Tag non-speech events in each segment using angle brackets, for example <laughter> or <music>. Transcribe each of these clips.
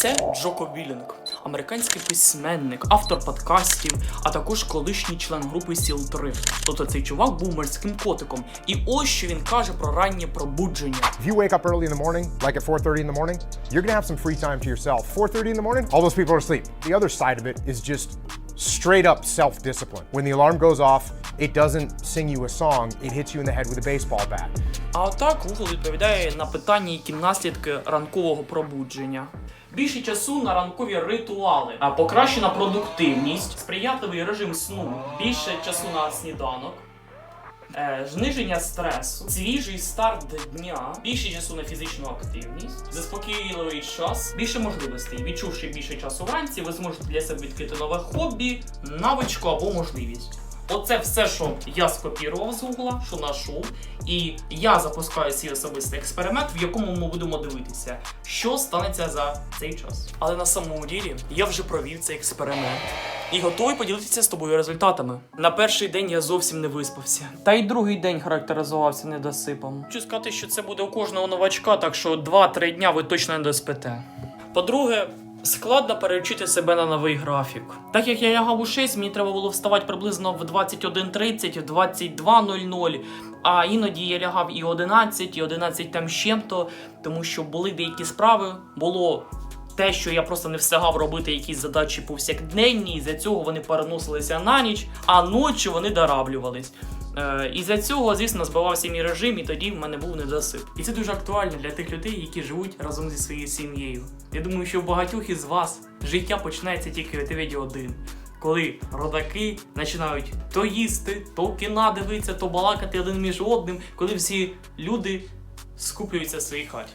Це Джоко Вілінг, американський письменник, автор подкастів, а також колишній член групи Сіл 3. Тобто цей чувак був морським котиком. І ось що він каже про раннє пробудження. If you wake up early in the morning, like at 4:30 in the morning, you're gonna have some free time to yourself. 4:30 in the morning, all those people are asleep. The other side of it is just straight up self-discipline. When the alarm goes off, it doesn't sing you a song, it hits you in the head with a baseball bat. А отак Google відповідає на питання, які наслідки ранкового пробудження. Більше часу на ранкові ритуали, а покращена продуктивність, сприятливий режим сну, більше часу на сніданок. Е, зниження стресу, свіжий старт дня, більше часу на фізичну активність, заспокійливий час, більше можливостей. Відчувши більше часу вранці, ви зможете для себе відкрити нове хобі, навичку або можливість. Оце все, що я скопірував з Гугла, що знайшов. І я запускаю свій особистий експеримент, в якому ми будемо дивитися, що станеться за цей час. Але на самому ділі я вже провів цей експеримент і готовий поділитися з тобою результатами. На перший день я зовсім не виспався. Та й другий день характеризувався недосипом. Хочу сказати, що це буде у кожного новачка, так що 2-3 дня ви точно не доспите. По-друге, складно перевчити себе на новий графік. Так як я лягав у 6, мені треба було вставати приблизно в 21.30, в 22.00, а іноді я лягав і 11, і 11 там чим-то, тому що були деякі справи, було те, що я просто не встигав робити якісь задачі повсякденні, і за цього вони переносилися на ніч, а ночі вони дораблювались. Е, і за цього, звісно, збивався мій режим, і тоді в мене був недосип. І це дуже актуально для тих людей, які живуть разом зі своєю сім'єю. Я думаю, що в багатьох із вас життя починається тільки від відео 1. Коли родаки починають то їсти, то кіна дивитися, то балакати один між одним, коли всі люди скуплюються в своїй хаті.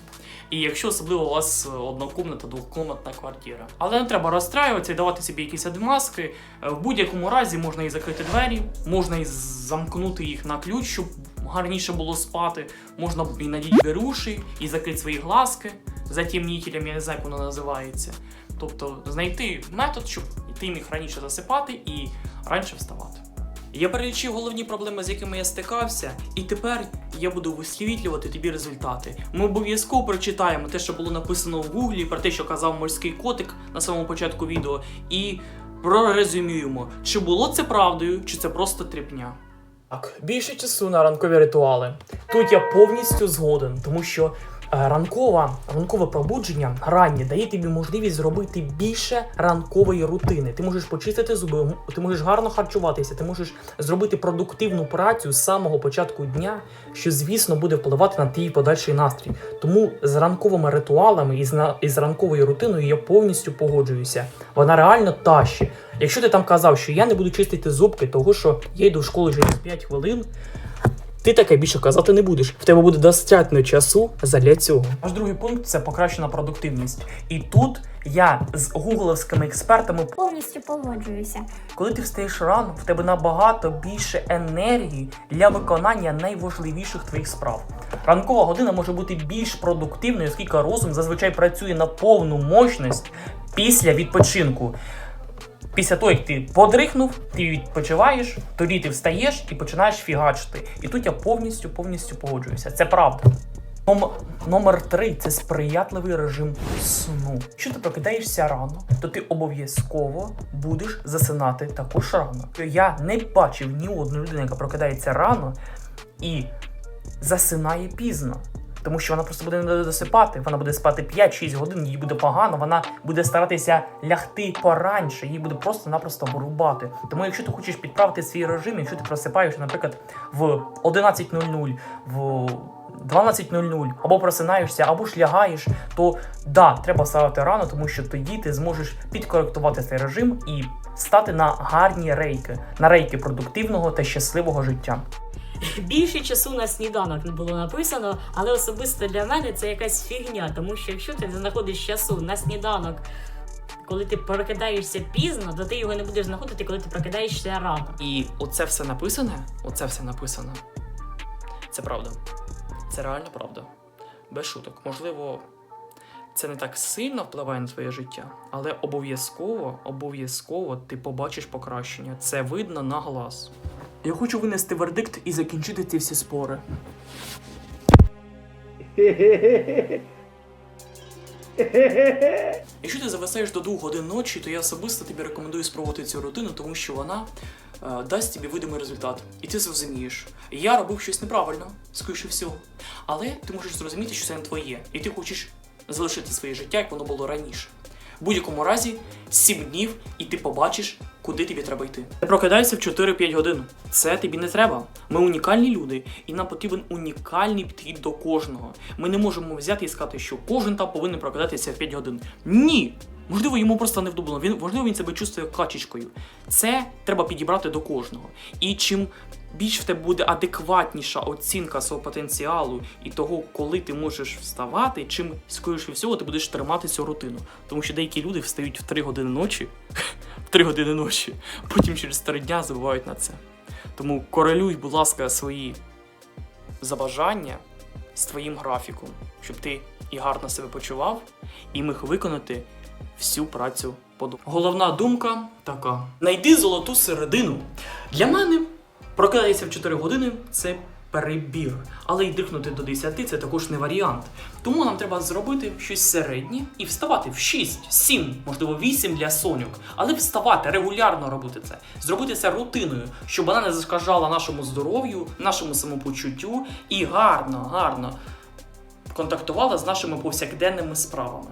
І якщо особливо у вас е, однокомнатна, двокомнатна квартира. Але не треба розстраюватися і давати собі якісь відмазки. Е, В будь-якому разі можна і закрити двері, можна і замкнути їх на ключ, щоб гарніше було спати. Можна і надіти беруші, і закрити свої глазки затемнітелем, я не знаю, як воно називається. Тобто знайти метод, щоб ти міг раніше засипати і раніше вставати. Я перелічив головні проблеми, з якими я стикався, і тепер я буду висвітлювати тобі результати. Ми обов'язково прочитаємо те, що було написано в гуглі, про те, що казав морський котик на самому початку відео, і прорезюмуємо, чи було це правдою, чи це просто тріпня. Так, більше часу на ранкові ритуали. Тут я повністю згоден, тому що ранкова, ранкове пробудження раннє дає тобі можливість зробити більше ранкової рутини. Ти можеш почистити зуби, ти можеш гарно харчуватися, ти можеш зробити продуктивну працю з самого початку дня, що звісно буде впливати на твій подальший настрій. Тому з ранковими ритуалами і з, і з ранковою рутиною я повністю погоджуюся. Вона реально тащить. Якщо ти там казав, що я не буду чистити зубки, того що я йду в школу через 5 хвилин. Ти таке більше казати не будеш. В тебе буде достатньо часу задля цього. Аж другий пункт це покращена продуктивність. І тут я з гугловськими експертами Повністю погоджуюся. коли ти встаєш рано, в тебе набагато більше енергії для виконання найважливіших твоїх справ. Ранкова година може бути більш продуктивною, оскільки розум зазвичай працює на повну мощність після відпочинку. Після того, як ти подрихнув, ти відпочиваєш, тоді ти встаєш і починаєш фігачити. І тут я повністю повністю погоджуюся. Це правда. Ном- Номер три це сприятливий режим сну. Якщо ти прокидаєшся рано, то ти обов'язково будеш засинати також рано. Я не бачив ні одної людини, яка прокидається рано і засинає пізно. Тому що вона просто буде не досипати, вона буде спати 5-6 годин, їй буде погано, вона буде старатися лягти пораньше, їй буде просто-напросто вирубати. Тому якщо ти хочеш підправити свій режим, якщо ти просипаєшся, наприклад, в 11.00, в 12.00, або просинаєшся, або ж лягаєш, то да, треба вставати рано, тому що тоді ти зможеш підкоректувати цей режим і стати на гарні рейки, на рейки продуктивного та щасливого життя. Більше часу на сніданок не було написано, але особисто для мене це якась фігня, тому що якщо ти знаходиш часу на сніданок, коли ти прокидаєшся пізно, то ти його не будеш знаходити, коли ти прокидаєшся рано. І оце все написане, оце все написано. Це правда. Це реально правда. Без шуток. Можливо, це не так сильно впливає на твоє життя, але обов'язково, обов'язково ти побачиш покращення. Це видно на глаз. Я хочу винести вердикт і закінчити ці всі спори. <laughs> Якщо ти зависаєш до 2 годин ночі, то я особисто тобі рекомендую спробувати цю рутину, тому що вона е, дасть тобі видимий результат. І ти зрозумієш. Я робив щось неправильно, скоріше всього. Але ти можеш зрозуміти, що це не твоє, і ти хочеш залишити своє життя, як воно було раніше. В будь-якому разі 7 днів, і ти побачиш, куди тобі треба йти. Ти прокидаєшся в 4-5 годин. Це тобі не треба. Ми унікальні люди, і нам потрібен унікальний підхід до кожного. Ми не можемо взяти і сказати, що кожен там повинен прокидатися в 5 годин. Ні! Можливо, йому просто не вдобно. Він можливо він себе чувствує качечкою. Це треба підібрати до кожного. І чим більш в тебе буде адекватніша оцінка свого потенціалу і того, коли ти можеш вставати, чим скоріше всього ти будеш тримати цю рутину. Тому що деякі люди встають в 3 години ночі, <laughs> в 3 години ночі, потім через 3 дня забувають на це. Тому корелюй, будь ласка, свої забажання з твоїм графіком, щоб ти і гарно себе почував, і міг виконати всю працю по дому. Головна думка така: найди золоту середину. Для мене прокидатися в 4 години це перебір, але й дихнути до 10 це також не варіант. Тому нам треба зробити щось середнє і вставати в 6, 7, можливо 8 для соньок. Але вставати, регулярно робити це, зробити це рутиною, щоб вона не зашкажала нашому здоров'ю, нашому самопочуттю і гарно, гарно контактувала з нашими повсякденними справами.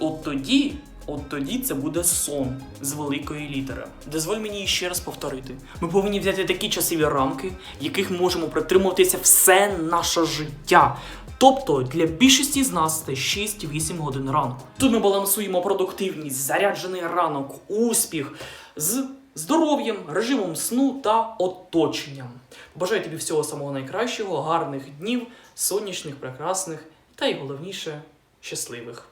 От тоді, от тоді це буде сон з великої літери. Дозволь мені ще раз повторити: ми повинні взяти такі часові рамки, яких можемо притримуватися все наше життя. Тобто для більшості з нас це 6-8 годин ранку. Тут ми балансуємо продуктивність, заряджений ранок, успіх з здоров'ям, режимом сну та оточенням. Бажаю тобі всього самого найкращого, гарних днів, сонячних, прекрасних та й головніше щасливих.